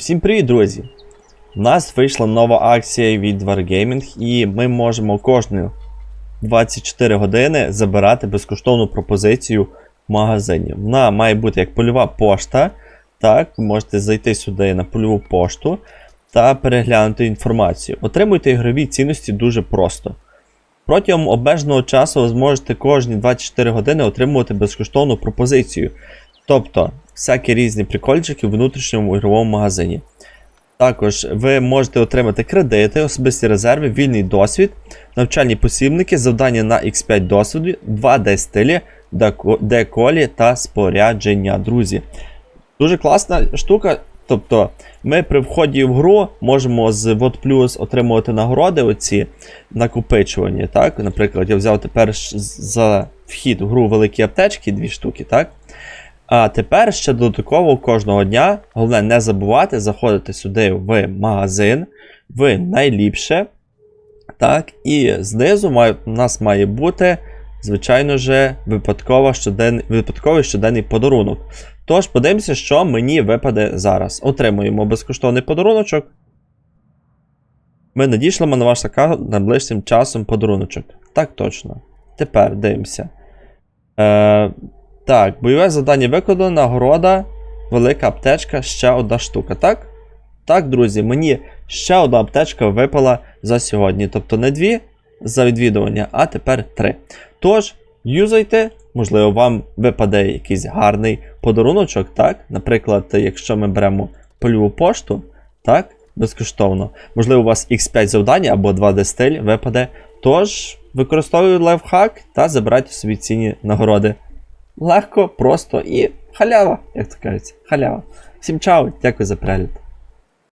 Усім привіт, друзі! У нас вийшла нова акція від Wargaming, і ми можемо кожні 24 години забирати безкоштовну пропозицію в магазині. Вона має бути як польова пошта. Так, ви можете зайти сюди на польову пошту та переглянути інформацію. Отримуйте ігрові цінності дуже просто. Протягом обмеженого часу ви зможете кожні 24 години отримувати безкоштовну пропозицію. Тобто, всякі різні прикольчики в внутрішньому ігровому магазині. Також ви можете отримати кредити, особисті резерви, вільний досвід, навчальні посібники, завдання на X5 досвіду, 2D стилі, деко- деколі та спорядження, друзі. Дуже класна штука. Тобто, ми при вході в гру можемо з Вот Plus отримувати нагороди, оці накопичувані. Так? Наприклад, я взяв тепер за вхід в гру великі аптечки, дві штуки, так? А тепер ще додатково кожного дня, головне не забувати заходити сюди в магазин, в найліпше. Так, і знизу має, у нас має бути, звичайно ж, щоден, випадковий щоденний подарунок. Тож, подивимося, що мені випаде зараз. Отримуємо безкоштовний подаруночок. Ми надішлемо на ваш аккаунт найближчим часом подаруночок. Так точно. Тепер дивимося. Е, так, бойове завдання виконано, нагорода, велика аптечка, ще одна штука, так? Так, друзі, мені ще одна аптечка випала за сьогодні. Тобто не дві за відвідування, а тепер три. Тож, юзайте, можливо, вам випаде якийсь гарний подаруночок, так? Наприклад, якщо ми беремо польову пошту, так, безкоштовно. Можливо, у вас X5 завдання або 2D стиль випаде. Тож, використовуйте лайфхак та забирайте собі цінні нагороди. Легко, просто і халява, як то кажуть, халява. Всім чао, дякую за перегляд.